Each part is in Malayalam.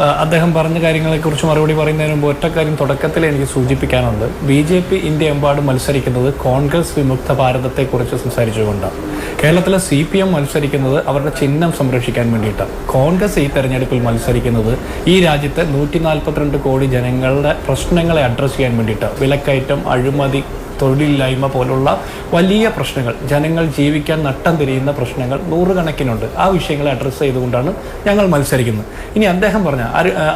അദ്ദേഹം പറഞ്ഞ കാര്യങ്ങളെക്കുറിച്ച് മറുപടി പറയുന്നതിന് മുമ്പ് ഒറ്റ കാര്യം തുടക്കത്തിൽ എനിക്ക് സൂചിപ്പിക്കാനുണ്ട്. ബി ജെ പി ഇന്ത്യ എമ്പാടും മത്സരിക്കുന്നത് കോൺഗ്രസ് വിമുക്ത ഭാരതത്തെക്കുറിച്ച് സംസാരിച്ചുകൊണ്ടാണ് കേരളത്തിലെ സി പി എം മത്സരിക്കുന്നത് അവരുടെ ചിഹ്നം സംരക്ഷിക്കാൻ വേണ്ടിയിട്ടാണ്. കോൺഗ്രസ് ഈ തെരഞ്ഞെടുപ്പിൽ മത്സരിക്കുന്നത് ഈ രാജ്യത്തെ നൂറ്റി നാൽപ്പത്തിരണ്ട് കോടി ജനങ്ങളുടെ പ്രശ്നങ്ങളെ അഡ്രസ്സ് ചെയ്യാൻ വേണ്ടിയിട്ടാണ്. വിലക്കയറ്റം അഴിമതി തൊഴിലില്ലായ്മ പോലുള്ള വലിയ പ്രശ്നങ്ങൾ ജനങ്ങൾ ജീവിക്കാൻ നട്ടം തിരിയുന്ന പ്രശ്നങ്ങൾ നൂറുകണക്കിനുണ്ട്. ആ വിഷയങ്ങളെ അഡ്രസ്സ് ചെയ്തുകൊണ്ടാണ് ഞങ്ങൾ മത്സരിക്കുന്നത്. ഇനി അദ്ദേഹം പറഞ്ഞ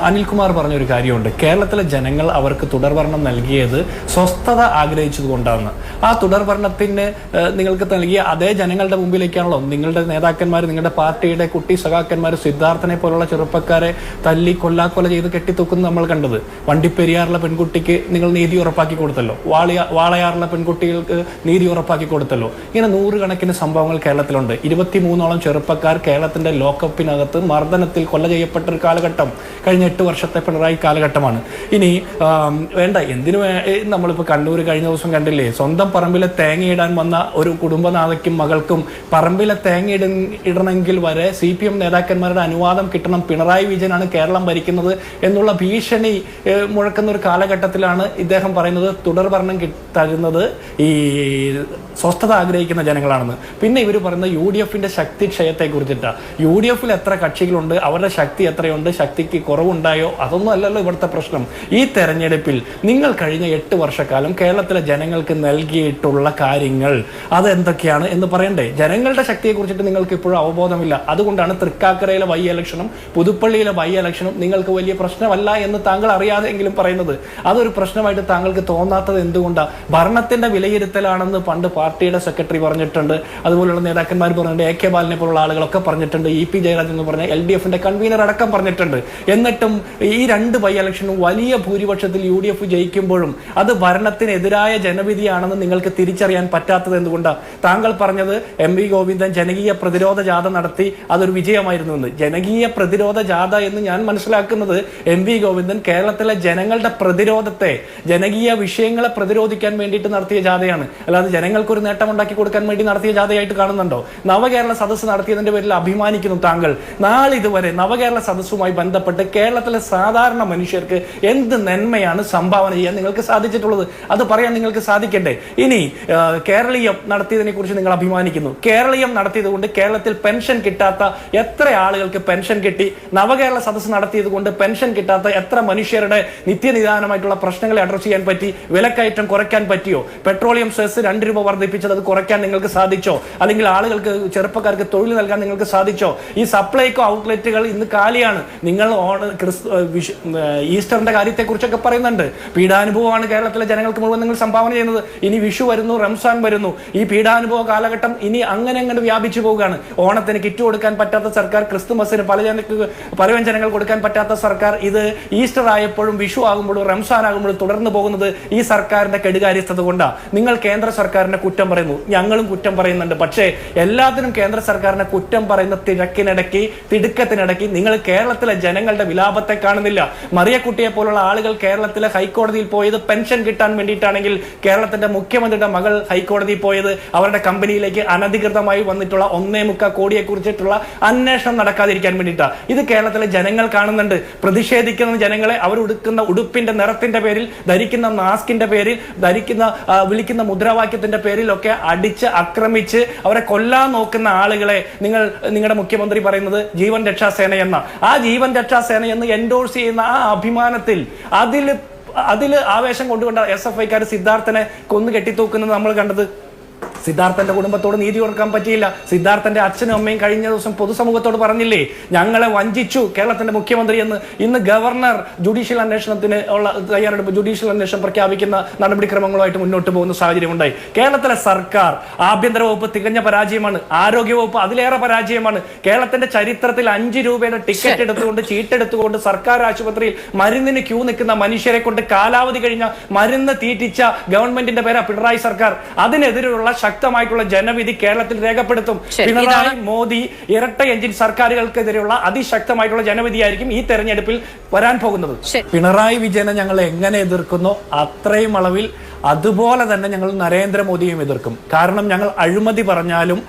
അനിൽകുമാർ പറഞ്ഞൊരു കാര്യമുണ്ട്. കേരളത്തിലെ ജനങ്ങൾ അവർക്ക് തുടർഭരണം നൽകിയത് സ്വസ്ഥത ആഗ്രഹിച്ചതുകൊണ്ടാണ്. ആ തുടർഭരണത്തിന് നിങ്ങൾക്ക് നൽകിയ അതേ ജനങ്ങളുടെ മുമ്പിലേക്കാണല്ലോ. നിങ്ങളുടെ നേതാക്കന്മാർ നിങ്ങളുടെ പാർട്ടിയുടെ കുട്ടി സഖാക്കന്മാർ സിദ്ധാർത്ഥനെ പോലുള്ള ചെറുപ്പക്കാരെ തല്ലി കൊല്ലാക്കൊല ചെയ്ത് കെട്ടിത്തൂക്കുന്നത് നമ്മൾ കണ്ടത്. വണ്ടിപ്പെരിയാറിലെ പെൺകുട്ടിക്ക് നിങ്ങൾ നീതി ഉറപ്പാക്കി കൊടുത്തല്ലോ. വാളിയ വാളയാറിലെ പെൺകുട്ടികൾക്ക് നീതി ഉറപ്പാക്കി കൊടുത്തല്ലോ. ഇങ്ങനെ നൂറുകണക്കിന് സംഭവങ്ങൾ കേരളത്തിലുണ്ട്. ഇരുപത്തിമൂന്നോളം ചെറുപ്പക്കാർ കേരളത്തിന്റെ ലോക്കപ്പിനകത്ത് മർദ്ദനത്തിൽ കൊല്ല ചെയ്യപ്പെട്ട ഒരു കാലഘട്ടം. കഴിഞ്ഞ എട്ട് വർഷത്തെ പിണറായി കാലഘട്ടമാണ്. ഇനി വേണ്ട എന്തിനു നമ്മളിപ്പോൾ കണ്ണൂർ കഴിഞ്ഞ ദിവസം കണ്ടില്ലേ? സ്വന്തം പറമ്പിലെ തേങ്ങയിടാൻ വന്ന ഒരു കുടുംബനാഥയ്ക്കും മകൾക്കും പറമ്പിലെ തേങ്ങ ഇട ഇടണമെങ്കിൽ വരെ സി പി എം നേതാക്കന്മാരുടെ അനുവാദം കിട്ടണം. പിണറായി വിജയനാണ് കേരളം ഭരിക്കുന്നത് എന്നുള്ള ഭീഷണി മുഴക്കുന്ന ഒരു കാലഘട്ടത്തിലാണ് ഇദ്ദേഹം പറയുന്നത്. തുടർ ഭരണം കി- തരുന്നത് ഈ സ്വസ്ഥത ആഗ്രഹിക്കുന്ന ജനങ്ങളാണെന്ന്. പിന്നെ ഇവർ പറയുന്നത് യു ഡി എഫിന്റെ ശക്തി ക്ഷയത്തെ കുറിച്ചിട്ടാണ് യു ഡി എഫിൽ എത്ര കക്ഷികളുണ്ട് അവരുടെ ശക്തി എത്രയുണ്ട് ശക്തിക്ക് കുറവുണ്ടായോ അതൊന്നും അല്ലല്ലോ ഇവിടുത്തെ പ്രശ്നം. ഈ തെരഞ്ഞെടുപ്പിൽ നിങ്ങൾ കഴിഞ്ഞ എട്ട് വർഷക്കാലം കേരളത്തിലെ ജനങ്ങൾക്ക് നൽകിയിട്ടുള്ള കാര്യങ്ങൾ അതെന്തൊക്കെയാണ് എന്ന് പറയണ്ടേ? ജനങ്ങളുടെ ശക്തിയെ കുറിച്ചിട്ട് നിങ്ങൾക്ക് ഇപ്പോഴും അവബോധമില്ല. അതുകൊണ്ടാണ് തൃക്കാക്കരയിലെ വൈ ഇലക്ഷനും പുതുപ്പള്ളിയിലെ വൈ ഇലക്ഷനും നിങ്ങൾക്ക് വലിയ പ്രശ്നമല്ല എന്ന് താങ്കൾ അറിയാതെങ്കിലും പറയുന്നത്. അതൊരു പ്രശ്നമായിട്ട് താങ്കൾക്ക് തോന്നാത്തത് എന്തുകൊണ്ടാണ് ഭരണത്തിന്റെ വിലയിരുത്തലാണെന്ന് പണ്ട് പാർട്ടിയുടെ സെക്രട്ടറി പറഞ്ഞിട്ടുണ്ട്. അതുപോലുള്ള നേതാക്കന്മാർ പറഞ്ഞിട്ടുണ്ട്. എ കെ ബാലിനെ പോലുള്ള ആളുകളൊക്കെ പറഞ്ഞിട്ടുണ്ട്. ഇ പി ജയരാജൻ എന്ന് പറഞ്ഞ എൽ ഡി എഫിന്റെ കൺവീനർ അടക്കം പറഞ്ഞിട്ടുണ്ട്. എന്നിട്ടും ഈ രണ്ട് ബൈ ഇലക്ഷനും വലിയ ഭൂരിപക്ഷത്തിൽ യു ഡി എഫ് ജയിക്കുമ്പോഴും അത് ഭരണത്തിനെതിരായ ജനവിധിയാണെന്ന് നിങ്ങൾക്ക് തിരിച്ചറിയാൻ പറ്റാത്തത് എന്തുകൊണ്ടാണ് താങ്കൾ പറഞ്ഞത് എം വി ഗോവിന്ദൻ ജനകീയ പ്രതിരോധ ജാഥ നടത്തി അതൊരു വിജയമായിരുന്നു എന്ന്. ജനകീയ പ്രതിരോധ ജാഥ എന്ന് ഞാൻ മനസ്സിലാക്കുന്നത് എം വി ഗോവിന്ദൻ കേരളത്തിലെ ജനങ്ങളുടെ പ്രതിരോധത്തെ ജനകീയ വിഷയങ്ങളെ പ്രതിരോധിക്കാൻ വേണ്ടിയിട്ട് നടത്തിയ ജാഥയാണ്. അല്ലാതെ ജനങ്ങൾക്ക് ഒരു നേട്ടം ഉണ്ടാക്കി കൊടുക്കാൻ വേണ്ടി നടത്തിയ ജാഥയായിട്ട് കാണുന്നുണ്ടോ? നവകേരള സദസ്സ് നടത്തിയതിന്റെ പേരിൽ അഭിമാനിക്കുന്നു താങ്കൾ. നാളിതുവരെ നവകേരള സദസ്സുമായി ബന്ധപ്പെട്ട് കേരളത്തിലെ സാധാരണ മനുഷ്യർക്ക് എന്ത് നന്മയാണ് സംഭാവന ചെയ്യാൻ നിങ്ങൾക്ക് സാധിച്ചിട്ടുള്ളത്? അത് പറയാൻ നിങ്ങൾക്ക് സാധിക്കട്ടെ. ഇനി കേരളീയം നടത്തിയതിനെ കുറിച്ച് നിങ്ങൾ അഭിമാനിക്കുന്നു. കേരളീയം നടത്തിയത് കൊണ്ട് കേരളത്തിൽ പെൻഷൻ കിട്ടാത്ത എത്ര ആളുകൾക്ക് പെൻഷൻ കിട്ടി? നവകേരള സദസ്സ് നടത്തിയത് കൊണ്ട് പെൻഷൻ കിട്ടാത്ത എത്ര മനുഷ്യരുടെ നിത്യനിദാനമായിട്ടുള്ള പ്രശ്നങ്ങളെ അഡ്രസ് ചെയ്യാൻ പറ്റി? വിലക്കയറ്റം കുറയ്ക്കാൻ പറ്റിയോ പെട്രോളിയം സെസ് രണ്ട് രൂപ വർദ്ധിപ്പിച്ചത് അത് കുറയ്ക്കാൻ നിങ്ങൾക്ക് സാധിച്ചോ? അല്ലെങ്കിൽ ആളുകൾക്ക് ചെറുപ്പക്കാർക്ക് തൊഴിൽ നൽകാൻ നിങ്ങൾക്ക് സാധിച്ചോ? ഈ സപ്ലൈക്കോ ഔട്ട്ലെറ്റുകൾ ഇന്ന് കാലിയാണ്. നിങ്ങൾ ഓണ ക്രിസ് ഈസ്റ്ററിന്റെ കാര്യത്തെക്കുറിച്ചൊക്കെ പറയുന്നുണ്ട്. പീഡാനുഭവമാണ് കേരളത്തിലെ ജനങ്ങൾക്ക് മുഴുവൻ നിങ്ങൾ സംഭാവന ചെയ്യുന്നത്. ഇനി വിഷു വരുന്നു റംസാൻ വരുന്നു. ഈ പീഡാനുഭവ കാലഘട്ടം ഇനി അങ്ങനെ അങ്ങനെ വ്യാപിച്ചു പോവുകയാണ്. ഓണത്തിന് കിറ്റ് കൊടുക്കാൻ പറ്റാത്ത സർക്കാർ ക്രിസ്തുമസിന് പല ജനക്ക് പലവ്യഞ്ജനങ്ങൾ കൊടുക്കാൻ പറ്റാത്ത സർക്കാർ ഇത് ഈസ്റ്റർ ആയപ്പോഴും വിഷു ആകുമ്പോഴും റംസാൻ ആകുമ്പോഴും തുടർന്ന് പോകുന്നത് ഈ സർക്കാരിന്റെ കെടുകാര്യസ്ഥത കൊണ്ടാണ് നിങ്ങൾ കേന്ദ്ര സർക്കാരിനെ കുറ്റം പറയുന്നു. ഞങ്ങളും കുറ്റം പറയുന്നുണ്ട്. പക്ഷേ എല്ലാത്തിനും കേന്ദ്ര സർക്കാരിനെ കുറ്റം പറയുന്ന തിരക്കിനിടയ്ക്ക് തിടുക്കത്തിനിടയ്ക്ക് നിങ്ങൾ കേരളത്തിലെ ജനങ്ങളുടെ വിലാപത്തെ കാണുന്നില്ല. മറിയക്കുട്ടിയെ പോലുള്ള ആളുകൾ കേരളത്തിലെ ഹൈക്കോടതിയിൽ പോയത് പെൻഷൻ കിട്ടാൻ വേണ്ടിയിട്ടാണെങ്കിൽ കേരളത്തിന്റെ മുഖ്യമന്ത്രിയുടെ മകൾ ഹൈക്കോടതിയിൽ പോയത് അവരുടെ കമ്പനിയിലേക്ക് അനധികൃതമായി വന്നിട്ടുള്ള ഒന്നേ മുക്കാൽ കോടിയെ കുറിച്ചിട്ടുള്ള അന്വേഷണം നടക്കാതിരിക്കാൻ വേണ്ടിയിട്ടാണ് ഇത് കേരളത്തിലെ ജനങ്ങൾ കാണുന്നുണ്ട്. പ്രതിഷേധിക്കുന്ന ജനങ്ങളെ അവർ ഉടുക്കുന്ന ഉടുപ്പിന്റെ നിറത്തിന്റെ പേരിൽ ധരിക്കുന്ന മാസ്കിന്റെ പേരിൽ ധരിക്കുന്ന വിളിക്കുന്ന മുദ്രാവാക്യത്തിന്റെ പേരിലൊക്കെ അടിച്ച് ആക്രമിച്ച് അവരെ കൊല്ലാൻ നോക്കുന്ന ആളുകളെ നിങ്ങൾ നിങ്ങളുടെ മുഖ്യമന്ത്രി പറയുന്നത് ജീവൻ രക്ഷാസേന എന്ന. ആ ജീവൻ രക്ഷാസേന എന്ന് എൻഡോഴ്സ് ചെയ്യുന്ന ആ അഭിമാനത്തിൽ അതിൽ അതിൽ ആവേശം കൊണ്ടുകൊണ്ട് എസ് എഫ് ഐക്കാർ സിദ്ധാർത്ഥനെ കൊന്നു കെട്ടിത്തൂക്കുന്നത് നമ്മൾ കണ്ടത്. സിദ്ധാർത്ഥന്റെ കുടുംബത്തോട് നീതി കൊടുക്കാൻ പറ്റിയില്ല. സിദ്ധാർത്ഥന്റെ അച്ഛനും അമ്മയും കഴിഞ്ഞ ദിവസം പൊതുസമൂഹത്തോട് പറഞ്ഞില്ലേ ഞങ്ങളെ വഞ്ചിച്ചു കേരളത്തിന്റെ മുഖ്യമന്ത്രി എന്ന്. ഇന്ന് ഗവർണർ ജുഡീഷ്യൽ അന്വേഷണത്തിന് ഉള്ള തയ്യാറെടുപ്പ് ജുഡീഷ്യൽ അന്വേഷണം പ്രഖ്യാപിക്കുന്ന നടപടിക്രമങ്ങളുമായിട്ട് മുന്നോട്ട് പോകുന്ന സാഹചര്യം ഉണ്ടായി കേരളത്തിലെ സർക്കാർ ആഭ്യന്തര വകുപ്പ് തികഞ്ഞ പരാജയമാണ് ആരോഗ്യ വകുപ്പ് അതിലേറെ പരാജയമാണ്. കേരളത്തിന്റെ ചരിത്രത്തിൽ അഞ്ച് രൂപയുടെ ടിക്കറ്റ് എടുത്തുകൊണ്ട് ചീട്ടെടുത്തുകൊണ്ട് സർക്കാർ ആശുപത്രിയിൽ മരുന്നിന് ക്യൂ നിൽക്കുന്ന മനുഷ്യരെ കൊണ്ട് കാലാവധി കഴിഞ്ഞ മരുന്ന് തീറ്റിച്ച ഗവൺമെന്റിന്റെ പേരാ പിണറായി സർക്കാർ. അതിനെതിരെയുള്ള ശക്തമായിട്ടുള്ള ജനവിധി കേരളത്തിൽ രേഖപ്പെടുത്തും. പിണറായി മോദി ഇരട്ട എഞ്ചിൻ സർക്കാരുകൾക്കെതിരെയുള്ള അതിശക്തമായിട്ടുള്ള ജനവിധിയായിരിക്കും ഈ തെരഞ്ഞെടുപ്പിൽ വരാൻ പോകുന്നത്. പിണറായി വിജയനെ ഞങ്ങൾ എങ്ങനെ എതിർക്കുന്നു? അത്രയും അളവിൽ അതുപോലെ തന്നെ ഞങ്ങൾ നരേന്ദ്രമോദിയും എതിർക്കും. കാരണം ഞങ്ങൾ അഴിമതി പറഞ്ഞാലും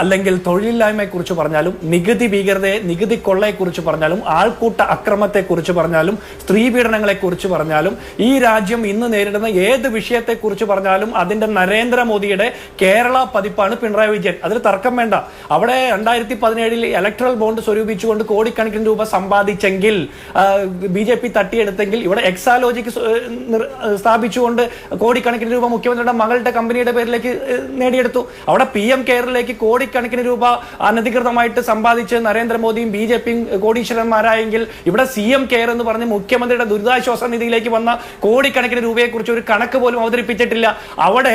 അല്ലെങ്കിൽ തൊഴിലില്ലായ്മയെക്കുറിച്ച് പറഞ്ഞാലും നികുതി ഭീകരതയെ നികുതി കൊള്ളയെക്കുറിച്ച് പറഞ്ഞാലും ആൾക്കൂട്ട അക്രമത്തെക്കുറിച്ച് പറഞ്ഞാലും സ്ത്രീ പീഡനങ്ങളെക്കുറിച്ച് പറഞ്ഞാലും ഈ രാജ്യം ഇന്ന് നേരിടുന്ന ഏത് വിഷയത്തെക്കുറിച്ച് പറഞ്ഞാലും അതിന്റെ നരേന്ദ്രമോദിയുടെ കേരള പതിപ്പാണ് പിണറായി വിജയൻ. അതിൽ തർക്കം വേണ്ട. അവിടെ രണ്ടായിരത്തി പതിനേഴിൽ ഇലക്ട്രൽ ബോണ്ട് സ്വരൂപിച്ചുകൊണ്ട് കോടിക്കണക്കിന് രൂപ സമ്പാദിച്ചെങ്കിൽ ബി ജെ പി തട്ടിയെടുത്തെങ്കിൽ ഇവിടെ എക്സാലോജിക്ക് സ്ഥാപിച്ചുകൊണ്ട് കോടി കോടിക്കണക്കിന് രൂപ മുഖ്യമന്ത്രിയുടെ മകളുടെ കമ്പനിയുടെ പേരിലേക്ക് നേടിയെടുത്തു. അവിടെ പി എം കെയറിലേക്ക് കോടിക്കണക്കിന് രൂപ അനധികൃതമായിട്ട് സമ്പാദിച്ച് നരേന്ദ്രമോദിയും ബി ജെ പിയും കോടീശ്വരന്മാരായെങ്കിൽ ഇവിടെ സി എം കെയർ എന്ന് പറഞ്ഞ് മുഖ്യമന്ത്രിയുടെ ദുരിതാശ്വാസ നിധിയിലേക്ക് വന്ന കോടിക്കണക്കിന് രൂപയെക്കുറിച്ച് ഒരു കണക്ക് പോലും അവതരിപ്പിച്ചിട്ടില്ല. അവിടെ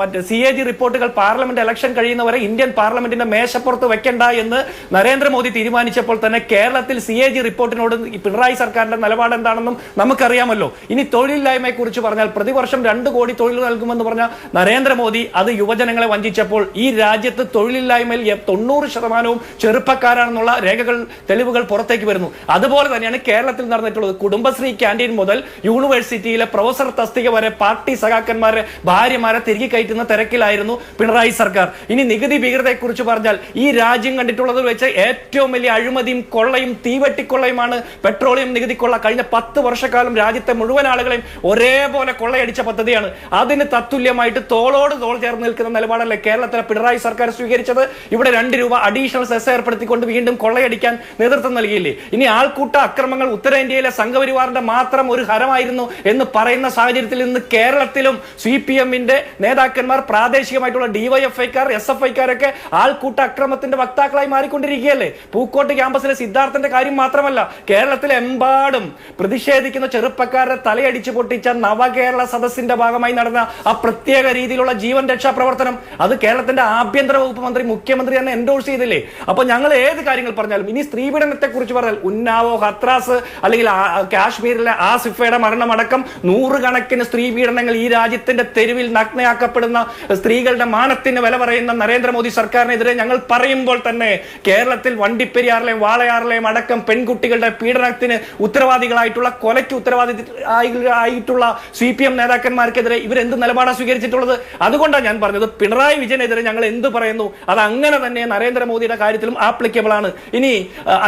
മറ്റേ സി എ ജി റിപ്പോർട്ടുകൾ പാർലമെന്റ് ഇലക്ഷൻ കഴിയുന്നവരെ ഇന്ത്യൻ പാർലമെന്റിന്റെ മേശപ്പുറത്ത് വെക്കണ്ട എന്ന് നരേന്ദ്രമോദി തീരുമാനിച്ചപ്പോൾ തന്നെ കേരളത്തിൽ സി എ ജി റിപ്പോർട്ടിനോട് പിണറായി സർക്കാരിന്റെ നിലപാട് എന്താണെന്നും നമുക്കറിയാമല്ലോ. ഇനി തൊഴിലില്ലായ്മയെ കുറിച്ച് പറഞ്ഞാൽ പ്രതിവർഷം രണ്ട് കോടി തൊഴിൽ നൽകുമെന്ന് പറഞ്ഞ നരേന്ദ്രമോദി അത് യുവജനങ്ങളെ വഞ്ചിച്ചപ്പോൾ ഈ രാജ്യത്ത് തൊഴിലില്ലായ്മയിൽ തൊണ്ണൂറ് ശതമാനവും ചെറുപ്പക്കാരാണെന്നുള്ള രേഖകൾ തെളിവുകൾ പുറത്തേക്ക് വരുന്നു. അതുപോലെ തന്നെയാണ് കേരളത്തിൽ നടന്നിട്ടുള്ളത്. കുടുംബശ്രീ ക്യാന്റീൻ മുതൽ യൂണിവേഴ്സിറ്റിയിലെ പ്രൊഫസർ തസ്തിക വരെ പാർട്ടി സഖാക്കന്മാരെ ഭാര്യമാരെ തിരികെ കയറ്റുന്ന തിരക്കിലായിരുന്നു പിണറായി സർക്കാർ. ഇനി നികുതി ഭീകരതയെ കുറിച്ച് പറഞ്ഞാൽ ഈ രാജ്യം കണ്ടിട്ടുള്ളത് വെച്ച് ഏറ്റവും വലിയ അഴിമതിയും കൊള്ളയും തീവെട്ടിക്കൊള്ളയുമാണ് പെട്രോളിയം നികുതി കൊള്ള കഴിഞ്ഞ പത്ത് വർഷക്കാലം രാജ്യത്തെ മുഴുവൻ ആളുകളെയും ഒരേപോലെ കൊള്ളയടിച്ച പദ്ധതിയാണ്. അതിന് തത്തുല്യമായിട്ട് തോളോട് തോൾ ചേർന്ന് നിൽക്കുന്ന നിലപാടല്ലേ കേരളത്തിലെ പിണറായി സർക്കാർ സ്വീകരിച്ചത്? ഇവിടെ രണ്ട് രൂപ അഡീഷണൽ സെസ് ഏർപ്പെടുത്തിക്കൊണ്ട് വീണ്ടും കൊള്ളയടിക്കാൻ നേതൃത്വം നൽകിയില്ലേ? ഇനി ആൾക്കൂട്ട അക്രമങ്ങൾ ഉത്തരേന്ത്യയിലെ സംഘപരിവാറിന്റെ മാത്രം ഒരു ഹരമായിരുന്നു എന്ന് പറയുന്ന സാഹചര്യത്തിൽ ഇന്ന് കേരളത്തിലും സി പി എമ്മിന്റെ നേതാക്കന്മാർ പ്രാദേശികമായിട്ടുള്ള ഡിവൈഎഫ്ഐക്കാർ എസ് എഫ് ഐക്കാരൊക്കെ ആൾക്കൂട്ട അക്രമത്തിന്റെ വക്താക്കളായി മാറിക്കൊണ്ടിരിക്കുകയല്ലേ? പൂക്കോട്ട് ക്യാമ്പസിലെ സിദ്ധാർത്ഥന്റെ കാര്യം മാത്രമല്ല കേരളത്തിലെമ്പാടും പ്രതിഷേധിക്കുന്ന ചെറുപ്പക്കാരുടെ തലയടിച്ചു പൊട്ടിച്ച നവകേരള സദസ്സിന്റെ ഭാഗമായി നടന്ന ആ പ്രത്യേക രീതിയിലുള്ള ജീവൻ രക്ഷാ പ്രവർത്തനം അത് കേരളത്തിന്റെ ആഭ്യന്തര വകുപ്പ് മന്ത്രി മുഖ്യമന്ത്രി തന്നെ എൻഡോഴ്സ് ചെയ്തില്ലേ? അപ്പൊ ഞങ്ങൾ ഏത് കാര്യങ്ങൾ പറഞ്ഞാലും ഇനി സ്ത്രീപീഡനത്തെ കുറിച്ച് പറഞ്ഞാൽ ഉന്നാവോ ഹത്രാസ് അല്ലെങ്കിൽ കാശ്മീരിലെ ആസിഫയുടെ മരണമടക്കം നൂറുകണക്കിന് സ്ത്രീ പീഡനങ്ങൾ ഈ രാജ്യത്തിന്റെ തെരുവിൽ നഗ്നയാക്കപ്പെടുന്ന സ്ത്രീകളുടെ മാനത്തിന് വില പറയുന്ന നരേന്ദ്രമോദി സർക്കാരിനെതിരെ ഞങ്ങൾ പറയുമ്പോൾ തന്നെ കേരളത്തിൽ വണ്ടിപ്പെരിയാറിലെയും വാളയാറിലെയും അടക്കം പെൺകുട്ടികളുടെ പീഡനത്തിന് ഉത്തരവാദികളായിട്ടുള്ള കൊലയ്ക്ക് ഉത്തരവാദി ആയി- ആയിട്ടുള്ള സി പി എം നേതാക്കന്മാർക്കെതിരെ എന്ത് നിലപാടാണ് സ്വീകരിച്ചിട്ടുള്ളത്? അതുകൊണ്ടാണ് ഞാൻ പറഞ്ഞത് പിണറായി വിജയനെതിരെ ഞങ്ങൾ എന്ത് പറയുന്നു? അത് അങ്ങനെ തന്നെ നരേന്ദ്രമോദിയുടെ കാര്യത്തിലും ആപ്ലിക്കബിൾ ആണ്. ഇനി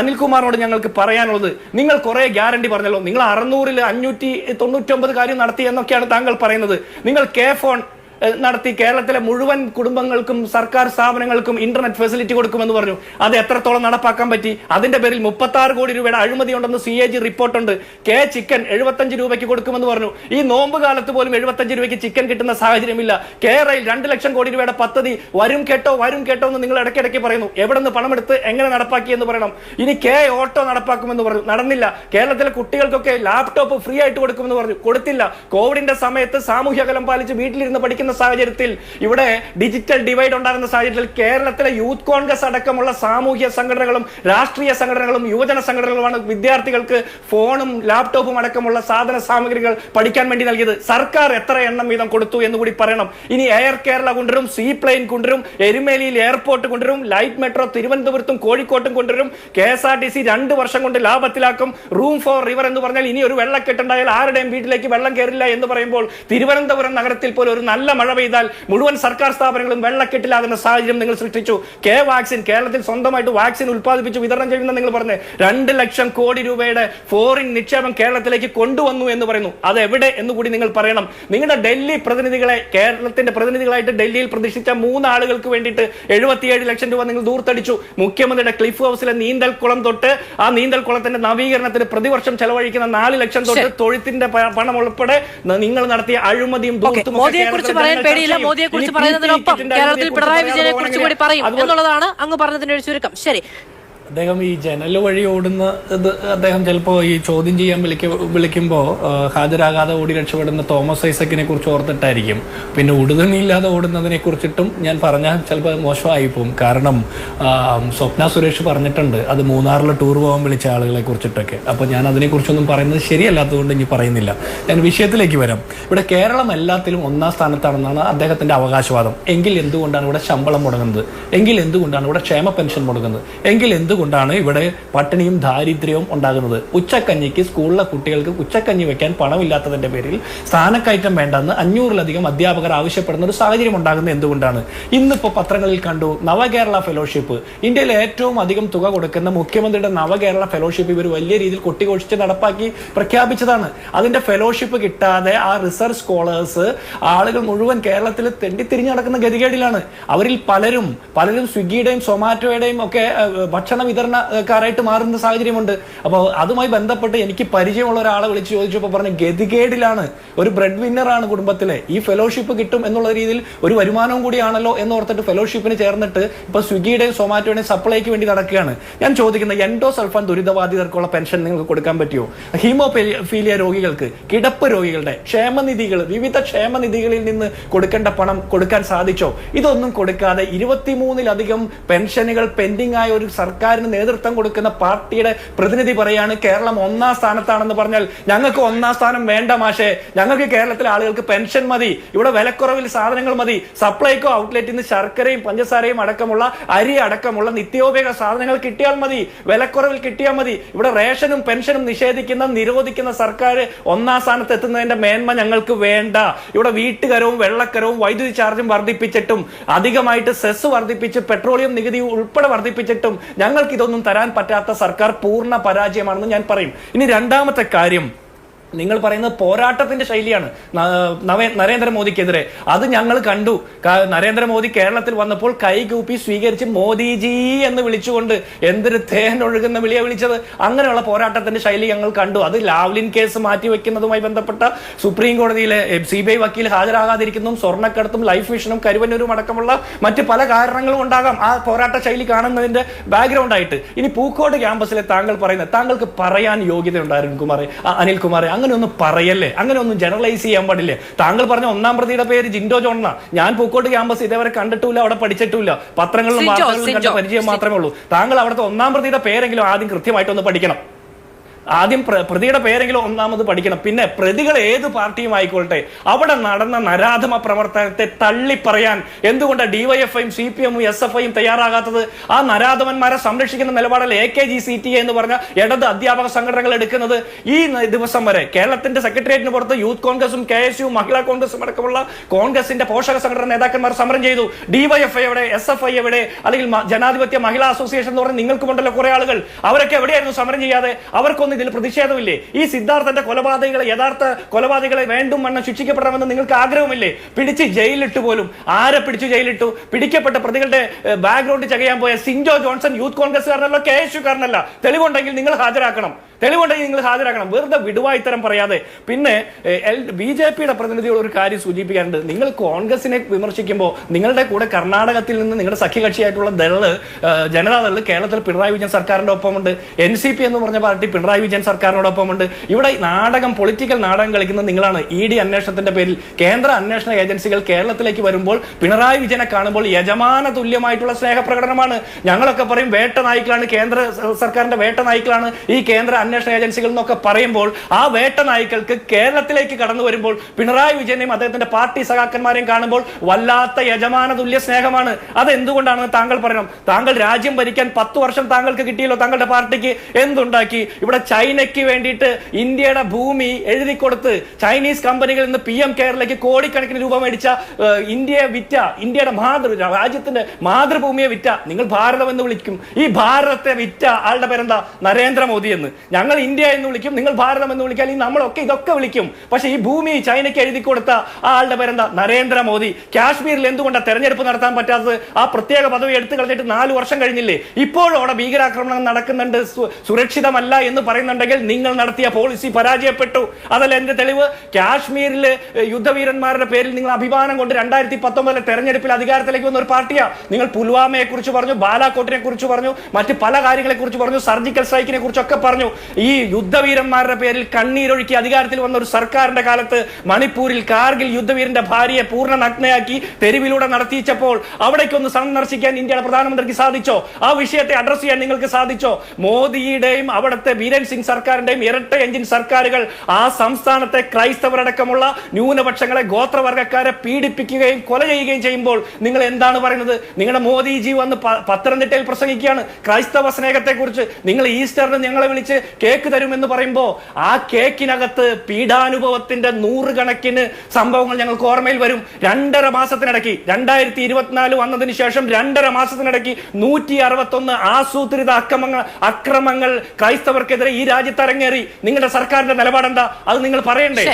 അനിൽകുമാറിനോട് ഞങ്ങൾക്ക് പറയാനുള്ളത് നിങ്ങൾ കുറെ ഗ്യാരണ്ടി പറഞ്ഞല്ലോ. നിങ്ങൾ അറുന്നൂറിൽ അഞ്ഞൂറ്റി തൊണ്ണൂറ്റൊമ്പത് കാര്യം നടത്തി എന്നൊക്കെയാണ് താങ്കൾ പറയുന്നത്. നിങ്ങൾ കെ ഫോൺ നടത്തി കേരളത്തിലെ മുഴുവൻ കുടുംബങ്ങൾക്കും സർക്കാർ സ്ഥാപനങ്ങൾക്കും ഇന്റർനെറ്റ് ഫെസിലിറ്റി കൊടുക്കുമെന്ന് പറഞ്ഞു. അത് എത്രത്തോളം നടപ്പാക്കാൻ പറ്റി? അതിന്റെ പേരിൽ മുപ്പത്തി ആറ് കോടി രൂപയുടെ അഴിമതി ഉണ്ടെന്ന് സി എ ജി റിപ്പോർട്ടുണ്ട്. കെ ചിക്കൻ എഴുപത്തഞ്ച് രൂപയ്ക്ക് കൊടുക്കുമെന്ന് പറഞ്ഞു. ഈ നോമ്പ് കാലത്ത് പോലും എഴുപത്തഞ്ച് രൂപയ്ക്ക് ചിക്കൻ കിട്ടുന്ന സാഹചര്യമില്ല. കേരളയിൽ രണ്ട് ലക്ഷം കോടി രൂപയുടെ പദ്ധതി വരും കേട്ടോ വരും കേട്ടോ എന്ന് നിങ്ങൾ ഇടയ്ക്കിടയ്ക്ക് പറയുന്നു. എവിടെ നിന്ന് പണമെടുത്ത് എങ്ങനെ നടപ്പാക്കി എന്ന് പറയണം. ഇനി കെ ഓട്ടോ നടപ്പാക്കുമെന്ന് പറഞ്ഞു. നടന്നില്ല. കേരളത്തിലെ കുട്ടികൾക്കൊക്കെ ലാപ്ടോപ്പ് ഫ്രീ ആയിട്ട് കൊടുക്കുമെന്ന് പറഞ്ഞു. കൊടുത്തില്ല. കോവിഡിന്റെ സമയത്ത് സാമൂഹ്യ അകലം പാലിച്ച് വീട്ടിലിരുന്ന് പഠിക്കുന്ന സാഹചര്യത്തിൽ ഇവിടെ ഡിജിറ്റൽ ഡിവൈഡ് ഉണ്ടാകുന്ന സാഹചര്യത്തിൽ കേരളത്തിലെ യൂത്ത് കോൺഗ്രസ് അടക്കമുള്ള സാമൂഹ്യ സംഘടനകളും രാഷ്ട്രീയ സംഘടനകളും യുവജന സംഘടനകളുമാണ് വിദ്യാർത്ഥികൾക്ക് ഫോണും ലാപ്ടോപ്പും അടക്കമുള്ള സാധന സാമഗ്രികൾ പഠിക്കാൻ വേണ്ടി നൽകിയത്. സർക്കാർ എത്ര എണ്ണം വീതം കൊടുത്തു എന്ന് കൂടി പറയണം. ഇനി എയർ കേരള കൊണ്ടുവരും സീ പ്ലെയിൻ കൊണ്ടുവരും എരുമേലിയിൽ എയർപോർട്ട് കൊണ്ടുവരും ലൈറ്റ് മെട്രോ തിരുവനന്തപുരത്തും കോഴിക്കോട്ടും കൊണ്ടുവരും K S R T C രണ്ട് വർഷം കൊണ്ട് ലാഭത്തിലാക്കും റൂം ഫോർ റിവർ എന്ന് പറഞ്ഞാൽ ഇനി ഒരു വെള്ളക്കെട്ടുണ്ടായാൽ ആരുടെയും വീട്ടിലേക്ക് വെള്ളം കയറില്ല എന്ന് പറയുമ്പോൾ തിരുവനന്തപുരം നഗരത്തിൽ പോലും ഒരു നല്ല മഴ പെയ്താൽ മുഴുവൻ സർക്കാർ സ്ഥാപനങ്ങളും വെള്ളക്കെട്ടിലാകുന്ന സാഹചര്യം നിങ്ങൾ സൃഷ്ടിച്ചു. കെ വാക്സിൻ കേരളത്തിൽ സ്വന്തമായിട്ട് വാക്സിൻ ഉൽപ്പാദിപ്പിച്ച് വിതരണം ചെയ്യുന്ന നിങ്ങൾ പറഞ്ഞു രണ്ട് ലക്ഷം കോടി രൂപയുടെ ഫോറിൻ നിക്ഷേപം കേരളത്തിലേക്ക് കൊണ്ടുവന്നു എന്ന് പറയുന്നു. അത് എവിടെ എന്ന് കൂടി നിങ്ങൾ പറയണം. നിങ്ങളുടെ ഡൽഹി പ്രതിനിധികളെ കേരളത്തിന്റെ പ്രതിനിധികളായിട്ട് ഡൽഹിയിൽ പ്രതിഷ്ഠിച്ച മൂന്ന് ആളുകൾക്ക് വേണ്ടിയിട്ട് എഴുപത്തിയേഴ് ലക്ഷം രൂപ നിങ്ങൾ ദൂർത്തടിച്ചു. മുഖ്യമന്ത്രിയുടെ ക്ലിഫ് ഹൗസിലെ നീന്തൽ കുളം തൊട്ട് ആ നീന്തൽ കുളത്തിന്റെ നവീകരണത്തിന് പ്രതിവർഷം ചെലവഴിക്കുന്ന നാല് ലക്ഷം തൊട്ട്. തൊഴുത്തിന്റെ പണം ഉൾപ്പെടെ നിങ്ങൾ നടത്തിയ അഴിമതിയും പറയാൻ പേടിയില്ല മോദിയെ കുറിച്ച് പറയുന്നതിനൊപ്പം കേരളത്തിൽ പിണറായി വിജയനെ കുറിച്ച് കൂടി പറയും. എന്നുള്ളതാണ് അങ്ങ് പറഞ്ഞതിന്റെ ഒരു ചുരുക്കം. ശരി. അദ്ദേഹം ഈ ജനൽ വഴി ഓടുന്ന ഇത് അദ്ദേഹം ചിലപ്പോൾ ഈ ചോദ്യം ചെയ്യാൻ വിളിക്ക വിളിക്കുമ്പോൾ ഹാജരാകാതെ ഓടി രക്ഷപ്പെടുന്ന തോമസ് ഐസക്കിനെ കുറിച്ച് ഓർത്തിട്ടായിരിക്കും. പിന്നെ ഉടുതുണിയില്ലാതെ ഓടുന്നതിനെ കുറിച്ചിട്ടും ഞാൻ പറഞ്ഞാൽ ചിലപ്പോൾ മോശമായി പോകും കാരണം സ്വപ്ന സുരേഷ് പറഞ്ഞിട്ടുണ്ട് അത് മൂന്നാറിൽ ടൂർ പോകാൻ വിളിച്ച ആളുകളെ കുറിച്ചിട്ടൊക്കെ. അപ്പോൾ ഞാൻ അതിനെക്കുറിച്ചൊന്നും പറയുന്നത് ശരിയല്ലാത്തതുകൊണ്ട് ഇനി പറയുന്നില്ല. ഞാൻ വിഷയത്തിലേക്ക് വരാം. ഇവിടെ കേരളം എല്ലാത്തിലും ഒന്നാം സ്ഥാനത്താണെന്നാണ് അദ്ദേഹത്തിന്റെ അവകാശവാദം. എങ്കിൽ എന്തുകൊണ്ടാണ് ഇവിടെ ശമ്പളം മുടങ്ങുന്നത്? എങ്കിൽ എന്തുകൊണ്ടാണ് ഇവിടെ ക്ഷേമ പെൻഷൻ മുടങ്ങുന്നത്? എങ്കിൽ എന്തുകൊണ്ട് അതുകൊണ്ടാണ് ഇവിടെ പട്ടിണിയും ദാരിദ്ര്യവും ഉണ്ടാകുന്നത്. ഉച്ചക്കഞ്ഞിക്ക് സ്കൂളിലെ കുട്ടികൾക്ക് ഉച്ചക്കഞ്ഞി വെക്കാൻ പണമില്ലാത്തതിന്റെ പേരിൽ സ്ഥാനക്കയറ്റം വേണ്ടെന്ന് അഞ്ഞൂറിലധികം അധ്യാപകർ ആവശ്യപ്പെടുന്ന ഒരു സാഹചര്യം ഉണ്ടാകുന്നത് എന്തുകൊണ്ടാണ്? ഇന്നിപ്പോൾ പത്രങ്ങളിൽ കണ്ടു നവകേരള ഫെലോഷിപ്പ്. ഇന്ത്യയിൽ ഏറ്റവും അധികം തുക കൊടുക്കുന്ന മുഖ്യമന്ത്രിയുടെ നവകേരള ഫെലോഷിപ്പ് ഇവർ വലിയ രീതിയിൽ കൊട്ടിഘോഷിച്ച് നടപ്പാക്കി പ്രഖ്യാപിച്ചതാണ്. അതിന്റെ ഫെലോഷിപ്പ് കിട്ടാതെ ആ റിസർച്ച് സ്കോളേഴ്സ് ആളുകൾ മുഴുവൻ കേരളത്തിൽ തെണ്ടിത്തിരിഞ്ഞ് നടക്കുന്ന ഗതികേടിലാണ്. അവരിൽ പലരും പലരും സ്വിഗ്ഗിയുടെയും സൊമാറ്റോയുടെയും ഒക്കെ ഭക്ഷണ വിതരണക്കാരായിട്ട് മാറുന്ന സാഹചര്യമുണ്ട്. അപ്പോൾ അതുമായി ബന്ധപ്പെട്ട് എനിക്ക് പരിചയമുള്ള ഒരാളെ വിളിച്ച് ചോദിച്ചപ്പോൾ പറഞ്ഞ ഗതികേടിലാണ്. ഒരു ബ്രെഡ് വിന്നറാണ് കുടുംബത്തിലെ. ഈ ഫെലോഷിപ്പ് കിട്ടും എന്നുള്ള രീതിയിൽ ഒരു വരുമാനവും കൂടിയാണല്ലോ എന്ന് ഓർത്തിട്ട് ഫെലോഷിപ്പിന് ചേർന്നിട്ട് ഇപ്പൊ സ്വിഗ്ഗിയുടെയും സൊമാറ്റോയുടെയും സപ്ലൈക്ക് വേണ്ടി നടക്കുകയാണ്. ഞാൻ ചോദിക്കുന്നത് എൻഡോ സൾഫാൻ ദുരിതബാധിതർക്കുള്ള പെൻഷൻ നിങ്ങൾക്ക് കൊടുക്കാൻ പറ്റുമോ ഹീമോഫീലിയ രോഗികൾക്ക് കിടപ്പ് രോഗികളുടെ ക്ഷേമനിധികൾ വിവിധ ക്ഷേമനിധികളിൽ നിന്ന് കൊടുക്കേണ്ട പണം കൊടുക്കാൻ സാധിച്ചോ? ഇതൊന്നും കൊടുക്കാതെ ഇരുപത്തിമൂന്നിലധികം പെൻഷനുകൾ പെൻഡിംഗ് ആയ ഒരു സർക്കാരിന് നേതൃത്വം കൊടുക്കുന്ന പാർട്ടിയുടെ പ്രതിനിധി പറയാണ് കേരളം ഒന്നാം സ്ഥാനത്താണെന്ന് പറഞ്ഞാൽ ഞങ്ങൾക്ക് ഒന്നാം സ്ഥാനം വേണ്ട മാഷേ. ഞങ്ങൾക്ക് കേരളത്തിലെ ആളുകൾക്ക് പെൻഷൻ മതി. ഇവിടെ വിലക്കുറവിൽ സാധനങ്ങൾ മതി. സപ്ലൈക്കോ ഔട്ട്ലെറ്റിൽ നിന്ന് ശർക്കരയും പഞ്ചസാരയും അടക്കമുള്ള അരി അടക്കമുള്ള നിത്യോപയോഗ സാധനങ്ങൾ കിട്ടിയാൽ മതി. വിലക്കുറവിൽ കിട്ടിയാൽ മതി. ഇവിടെ റേഷനും പെൻഷനും നിഷേധിക്കുന്ന നിരോധിക്കുന്ന സർക്കാർ ഒന്നാം സ്ഥാനത്ത് എത്തുന്നതിന്റെ മേന്മ ഞങ്ങൾക്ക് വേണ്ട. ഇവിടെ വീട്ടുകരവും വെള്ളക്കരവും വൈദ്യുതി ചാർജും വർദ്ധിപ്പിച്ചിട്ടും അധികമായിട്ട് സെസ് വർദ്ധിപ്പിച്ച് പെട്രോളിയം നികുതി ഉൾപ്പെടെ വർദ്ധിപ്പിച്ചിട്ടും ഞങ്ങൾക്ക് ഇതൊന്നും തരാൻ പറ്റാത്ത സർക്കാർ പൂർണ പരാജയമാണെന്ന് ഞാൻ പറയും. ഇനി രണ്ടാമത്തെ കാര്യം നിങ്ങൾ പറയുന്നത് പോരാട്ടത്തിന്റെ ശൈലിയാണ്. നരേന്ദ്രമോദിക്കെതിരെ. അത് ഞങ്ങൾ കണ്ടു. നരേന്ദ്രമോദി കേരളത്തിൽ വന്നപ്പോൾ കൈകൂപ്പി സ്വീകരിച്ച് മോദിജി എന്ന് വിളിച്ചുകൊണ്ട് എന്തൊരു തേൻ ഒഴുകുന്ന വിളിയെ വിളിച്ചത്. അങ്ങനെയുള്ള പോരാട്ടത്തിന്റെ ശൈലി ഞങ്ങൾ കണ്ടു. അത് ലാവ്ലിൻ കേസ് മാറ്റിവെക്കുന്നതുമായി ബന്ധപ്പെട്ട സുപ്രീം കോടതിയിലെ സി ബി ഐ വക്കീൽ ഹാജരാകാതിരിക്കുന്നതും സ്വർണക്കടത്തും ലൈഫ് മിഷനും കരുവന്നൂരും അടക്കമുള്ള മറ്റ് പല കാരണങ്ങളും ഉണ്ടാകാം ആ പോരാട്ട ശൈലി കാണുന്നതിന്റെ ബാക്ക്ഗ്രൗണ്ട് ആയിട്ട്. ഇനി പൂക്കോട് ക്യാമ്പസിലെ താങ്കൾ പറയുന്നത് താങ്കൾക്ക് പറയാൻ യോഗ്യത ഉണ്ടായിരുന്നു കുമാറെ അനിൽകുമാറെ. അങ്ങനെ ഒന്നും പറയല്ലേ? അങ്ങനെ ഒന്നും ജനറലൈസ് ചെയ്യാൻ പാടില്ലേ? താങ്കൾ പറഞ്ഞ ഒന്നാം പ്രതിയുടെ പേര് ജിൻഡോ ജോൺ എന്നാ ഞാൻ പൂക്കോട്ട് ക്യാമ്പസ് ഇതേവരെ കണ്ടിട്ടില്ല അവിടെ പഠിച്ചിട്ടില്ല. പത്രങ്ങളിലും സിജോ, വാർത്തകളിലും കണ്ട പരിചയം മാത്രമേ ഉള്ളൂ. താങ്കൾ അവിടുത്തെ ഒന്നാം പ്രതിയുടെ പേരെങ്കിലും ആദ്യം കൃത്യമായിട്ടൊന്ന് പഠിക്കണം. ആദ്യം പ്ര- പ്രതിയുടെ പേരെങ്കിലും ഒന്നാമത് പഠിക്കണം. പിന്നെ പ്രതികൾ ഏത് പാർട്ടിയും ആയിക്കോട്ടെ അവിടെ നടന്ന നരാധമ പ്രവർത്തനത്തെ തള്ളി പറയാൻ എന്തുകൊണ്ട് ഡിവൈഎഫ്ഐയും സി പി എമ്മും എസ് എഫ് ഐയും തയ്യാറാകാത്തത്? ആ നരാധമന്മാരെ സംരക്ഷിക്കുന്ന നിലപാടല്ല A K G C T എന്ന് പറഞ്ഞ ഇടത് അധ്യാപക സംഘടനകൾ എടുക്കുന്നത്? ഈ ദിവസം വരെ കേരളത്തിന്റെ സെക്രട്ടേറിയറ്റിന് പുറത്ത് യൂത്ത് കോൺഗ്രസും കെ എസ് യു മഹിളാ കോൺഗ്രസും അടക്കമുള്ള കോൺഗ്രസിന്റെ പോഷക സംഘടന നേതാക്കന്മാർ സമരം ചെയ്തു. ഡിവൈഎഫ്ഐ എവിടെ എസ് എഫ് ഐ എവിടെ? അല്ലെങ്കിൽ ജനാധിപത്യ മഹിളാ അസോസിയേഷൻ എന്ന് പറഞ്ഞ നിങ്ങൾക്കുമുണ്ടല്ലോ കുറെ ആളുകൾ. അവരൊക്കെ എവിടെയായിരുന്നു സമരം ചെയ്യാതെ? അവർക്കൊന്നും ഇതിൽ പ്രതിഷേധമില്ലേ? ഈ സിദ്ധാർത്ഥന്റെ കൊലപാതകളെ യഥാർത്ഥ കൊലപാതകളെ വേണ്ടും വണ്ണം ശിക്ഷിക്കപ്പെടണമെന്ന് നിങ്ങൾക്ക് ആഗ്രഹമില്ലേ? പിടിച്ച് ജയിലിലിട്ട് പോലും. ആരെ പിടിച്ചു ജയിലിട്ടു? പിടിക്കപ്പെട്ട പ്രതികളുടെ ബാക്ക്ഗ്രൗണ്ട് ചകയാൻ പോയ സിൻജോ ജോൺസൺ യൂത്ത് കോൺഗ്രസ്സുകാരനല്ല കെ എസ് യുക്കാരനല്ല തെളിവുണ്ടെങ്കിൽ നിങ്ങൾ ഹാജരാക്കണം. തെളിവുണ്ടെങ്കിൽ നിങ്ങൾ ഹാജരാക്കണം. വെറുതെ വിടുവായിത്തരം പറയാതെ. പിന്നെ ബി ജെ പിയുടെ പ്രതിനിധിയോട് ഒരു കാര്യം സൂചിപ്പിക്കാറുണ്ട്. നിങ്ങൾ കോൺഗ്രസിനെ വിമർശിക്കുമ്പോൾ നിങ്ങളുടെ കൂടെ കർണാടകത്തിൽ നിന്ന് നിങ്ങളുടെ സഖ്യകക്ഷിയായിട്ടുള്ള ദൾ ജനതാദൾ കേരളത്തിൽ പിണറായി വിജയൻ സർക്കാരിന്റെ ഒപ്പമുണ്ട്. എൻ സി പി എന്ന് പറഞ്ഞ പാർട്ടി പിണറായി വിജയൻ സർക്കാരിനോടൊപ്പം ഉണ്ട് ഇവിടെ നാടകം പൊളിറ്റിക്കൽ നാടകം കളിക്കുന്നത് നിങ്ങളാണ്. ഇ ഡി അന്വേഷണത്തിന്റെ പേരിൽ കേന്ദ്ര അന്വേഷണ ഏജൻസികൾ കേരളത്തിലേക്ക് വരുമ്പോൾ പിണറായി വിജയനെ കാണുമ്പോൾ യജമാന തുല്യമായിട്ടുള്ള സ്നേഹപ്രകടനമാണ്. ഞങ്ങളൊക്കെ പറയും വേട്ട നായ്ക്കളാണ് കേന്ദ്ര സർക്കാരിന്റെ വേട്ട നായ്ക്കളാണ് ഈ കേന്ദ്ര അന്വേഷണ ഏജൻസികൾ എന്നൊക്കെ പറയുമ്പോൾ ആ വേട്ട നായ്ക്കൾക്ക് കേരളത്തിലേക്ക് കടന്നു വരുമ്പോൾ പിണറായി വിജയനെയും അദ്ദേഹത്തിന്റെ പാർട്ടി സഖാക്കന്മാരെയും കാണുമ്പോൾ വല്ലാത്ത യജമാന തുല്യ സ്നേഹമാണ്. അത് എന്തുകൊണ്ടാണെന്ന് താങ്കൾ പറയണം. താങ്കൾ രാജ്യം ഭരിക്കാൻ പത്ത് വർഷം താങ്കൾക്ക് കിട്ടിയല്ലോ താങ്കളുടെ പാർട്ടിക്ക്. എന്തുണ്ടാക്കി? ഇവിടെ ചൈനയ്ക്ക് വേണ്ടിയിട്ട് ഇന്ത്യയുടെ ഭൂമി എഴുതി കൊടുത്ത് ചൈനീസ് കമ്പനികളിൽ നിന്ന് പി എം കെയറിലേക്ക് കോടിക്കണക്കിന് രൂപ മേടിച്ച ഇന്ത്യയെ വിറ്റ ഇന്ത്യയുടെ മാതൃ രാജ്യത്തിന്റെ മാതൃഭൂമിയെ വിറ്റ നിങ്ങൾ ഭാരതം എന്ന് വിളിക്കും. ഈ ഭാരതത്തെ വിറ്റ ആളുടെ പേരെന്താ? നരേന്ദ്രമോദി എന്ന്. ഞങ്ങൾ ഇന്ത്യ എന്ന് വിളിക്കും നിങ്ങൾ ഭാരതം എന്ന് വിളിക്കാൻ ഈ നമ്മളൊക്കെ ഇതൊക്കെ വിളിക്കും. പക്ഷെ ഈ ഭൂമി ചൈനയ്ക്ക് എഴുതി കൊടുത്ത ആളുടെ പേരെന്താ? നരേന്ദ്രമോദി. കാശ്മീരിൽ എന്തുകൊണ്ടാണ് തെരഞ്ഞെടുപ്പ് നടത്താൻ പറ്റാത്തത്? ആ പ്രത്യേക പദവി എടുത്തു കളഞ്ഞിട്ട് നാല് വർഷം കഴിഞ്ഞില്ലേ? ഇപ്പോഴും അവിടെ ഭീകരാക്രമണം നടക്കുന്നുണ്ട്. സുരക്ഷിതമല്ല എന്ന് പറയുന്നുണ്ടെങ്കിൽ നിങ്ങൾ നടത്തിയ പോളിസി പരാജയപ്പെട്ടു. അതല്ല എന്റെ തെളിവ്? കാശ്മീരിലെ യുദ്ധവീരന്മാരുടെ പേരിൽ നിങ്ങൾ അഭിമാനം കൊണ്ട് രണ്ടായിരത്തി പത്തൊമ്പതിലെ തെരഞ്ഞെടുപ്പിൽ അധികാരത്തിലേക്ക് വന്ന ഒരു പാർട്ടിയാണ് നിങ്ങൾ പുൽവാമയെ കുറിച്ച് പറഞ്ഞു ബാലാക്കോട്ടിനെ കുറിച്ച് പറഞ്ഞു മറ്റ് പല കാര്യങ്ങളെ കുറിച്ച് പറഞ്ഞു സർജിക്കൽ സ്ട്രൈക്കിനെ കുറിച്ചൊക്കെ പറഞ്ഞു. ഈ യുദ്ധവീരന്മാരുടെ പേരിൽ കണ്ണീരൊഴുക്കി അധികാരത്തിൽ വന്ന ഒരു സർക്കാരിന്റെ കാലത്ത് മണിപ്പൂരിൽ കാർഗിൽ യുദ്ധവീരന്റെ ഭാര്യയെ പൂർണ നഗ്നയാക്കി തെരുവിലൂടെ നടത്തിച്ചപ്പോൾ അവിടേക്കൊന്ന് സന്ദർശിക്കാൻ ഇന്ത്യയുടെ പ്രധാനമന്ത്രിക്ക് സാധിച്ചോ? ആ വിഷയത്തെ അഡ്രസ് ചെയ്യാൻ നിങ്ങൾക്ക് സാധിച്ചോ? മോദിയുടെയും അവിടുത്തെ ബീരൻ സിംഗ് സർക്കാരിന്റെയും ഇരട്ട എഞ്ചിൻ സർക്കാരുകൾ ആ സംസ്ഥാനത്തെ ക്രൈസ്തവരടക്കമുള്ള ന്യൂനപക്ഷങ്ങളെ ഗോത്രവർഗക്കാരെ പീഡിപ്പിക്കുകയും കൊല ചെയ്യുകയും ചെയ്യുമ്പോൾ നിങ്ങൾ എന്താണ് പറയുന്നത്? നിങ്ങളുടെ മോദിജി വന്ന് പത്തനംതിട്ടയിൽ പ്രസംഗിക്കുകയാണ്. ക്രൈസ്തവ സ്നേഹത്തെ കുറിച്ച് നിങ്ങൾ ഈസ്റ്ററിന് ഞങ്ങളെ വിളിച്ച് കേക്ക് തരുമെന്ന് പറയുമ്പോൾ ആ കേക്കിനകത്ത് പീഡാനുഭവത്തിന്റെ നൂറുകണക്കിന് സംഭവങ്ങൾ ഞങ്ങൾക്ക് ഓർമ്മയിൽ വരും. രണ്ടര മാസത്തിനിടയ്ക്ക് രണ്ടായിരത്തി ഇരുപത്തിനാല് വന്നതിന് ശേഷം രണ്ടര മാസത്തിനിടയ്ക്ക് നൂറ്റി അറുപത്തൊന്ന് ആസൂത്രിത അക്രമങ്ങൾ അക്രമങ്ങൾ ക്രൈസ്തവർക്കെതിരെ രാജ്യത്ത് അരങ്ങേറി നിങ്ങളുടെ സർക്കാരിന്റെ നിലപാടെന്താ? അത് നിങ്ങൾ പറയണ്ടേ?